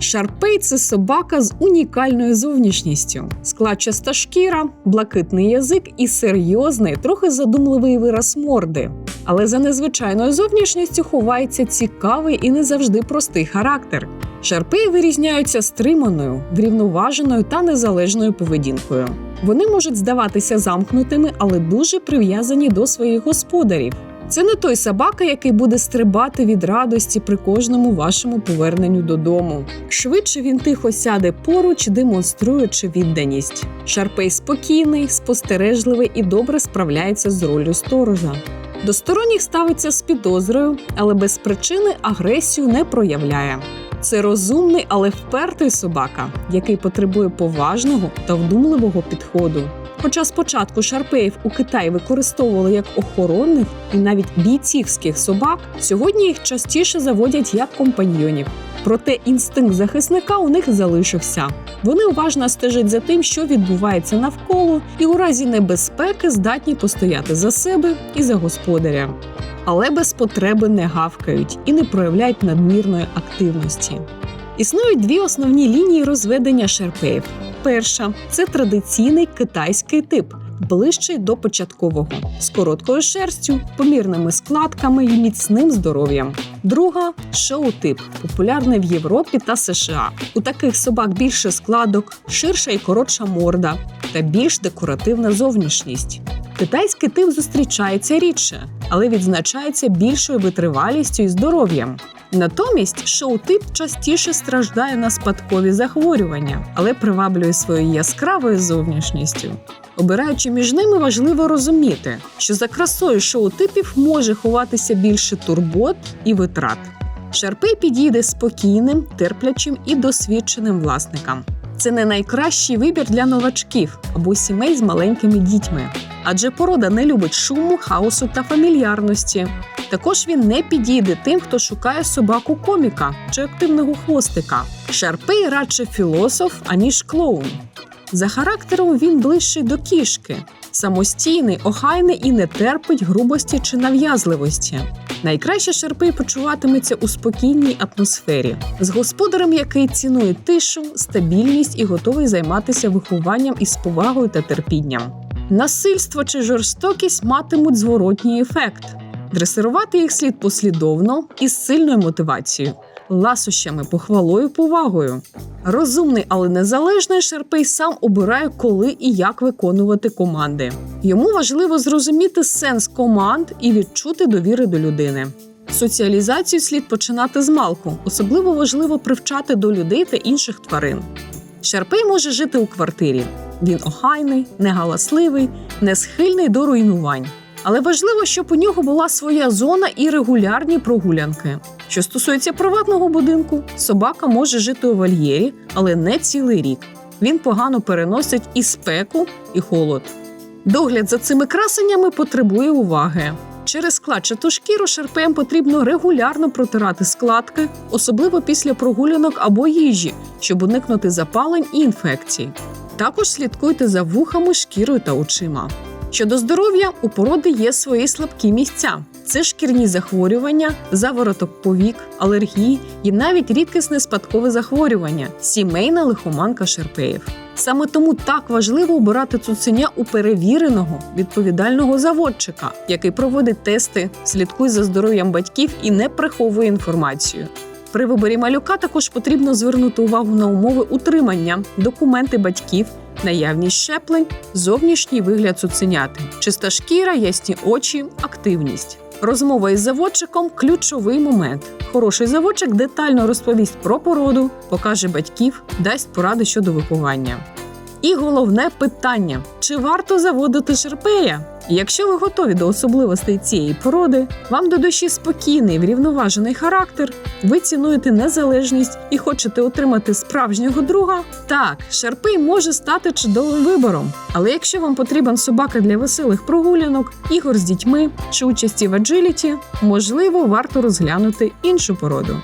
Шарпей це собака з унікальною зовнішністю, складчаста шкіра, блакитний язик і серйозний, трохи задумливий вираз морди. Але за незвичайною зовнішністю ховається цікавий і не завжди простий характер. Шарпеї вирізняються стриманою, врівноваженою та незалежною поведінкою. Вони можуть здаватися замкнутими, але дуже прив'язані до своїх господарів. Це не той собака, який буде стрибати від радості при кожному вашому поверненню додому. Швидше він тихо сяде поруч, демонструючи відданість. Шарпей спокійний, спостережливий і добре справляється з роллю сторожа. До сторонніх ставиться з підозрою, але без причини агресію не проявляє. Це розумний, але впертий собака, який потребує поважного та вдумливого підходу. Хоча спочатку шарпеїв у Китаї використовували як охоронних і навіть бійцівських собак, сьогодні їх частіше заводять як компаньйонів. Проте інстинкт захисника у них залишився. Вони уважно стежать за тим, що відбувається навколо, і у разі небезпеки здатні постояти за себе і за господаря. Але без потреби не гавкають і не проявляють надмірної активності. Існують дві основні лінії розведення шерпеїв. Перша це традиційний китайський тип, ближчий до початкового, з короткою шерстю, помірними складками і міцним здоров'ям. Друга шоу-тип, популярний в Європі та США. У таких собак більше складок, ширша і коротша морда та більш декоративна зовнішність. Китайський тип зустрічається рідше, але відзначається більшою витривалістю і здоров'ям. Натомість шоу-тип частіше страждає на спадкові захворювання, але приваблює своєю яскравою зовнішністю. Обираючи між ними, важливо розуміти, що за красою шоу-типів може ховатися більше турбот і витрат. Шарпей підійде спокійним, терплячим і досвідченим власникам. Це не найкращий вибір для новачків або сімей з маленькими дітьми, адже порода не любить шуму, хаосу та фамільярності. Також він не підійде тим, хто шукає собаку коміка чи активного хвостика. Шарпей радше філософ, аніж клоун. За характером він ближчий до кішки, самостійний, охайний і не терпить грубості чи нав'язливості. Найкраще Шарпей почуватиметься у спокійній атмосфері з господарем, який цінує тишу, стабільність і готовий займатися вихованням із повагою та терпінням. Насильство чи жорстокість матимуть зворотній ефект. Дресирувати їх слід послідовно і з сильною мотивацією, ласощами, похвалою, повагою. Розумний, але незалежний Шерпей сам обирає, коли і як виконувати команди. Йому важливо зрозуміти сенс команд і відчути довіри до людини. Соціалізацію слід починати з малку, особливо важливо привчати до людей та інших тварин. Шерпей може жити у квартирі. Він охайний, негаласливий, не схильний до руйнувань. Але важливо, щоб у нього була своя зона і регулярні прогулянки. Що стосується приватного будинку, собака може жити у вольєрі, але не цілий рік. Він погано переносить і спеку, і холод. Догляд за цими красеннями потребує уваги. Через складчату шкіру шерпеям потрібно регулярно протирати складки, особливо після прогулянок або їжі, щоб уникнути запалень і інфекцій. Також слідкуйте за вухами, шкірою та очима. Щодо здоров'я, у породи є свої слабкі місця. Це шкірні захворювання, завороток повік, алергії і навіть рідкісне спадкове захворювання сімейна лихоманка шерпеїв. Саме тому так важливо обирати цуценя у перевіреного відповідального заводчика, який проводить тести, слідкує за здоров'ям батьків і не приховує інформацію. При виборі малюка також потрібно звернути увагу на умови утримання, документи батьків, наявність щеплень, зовнішній вигляд цуценяти, чиста шкіра, ясні очі, активність. Розмова із заводчиком ключовий момент. Хороший заводчик детально розповість про породу, покаже батьків, дасть поради щодо виховання. І головне питання: чи варто заводити шерпея? Якщо ви готові до особливостей цієї породи, вам до душі спокійний, врівноважений характер, ви цінуєте незалежність і хочете отримати справжнього друга, так, шарпей може стати чудовим вибором. Але якщо вам потрібен собака для веселих прогулянок, ігор з дітьми чи участі в аджиліті, можливо, варто розглянути іншу породу.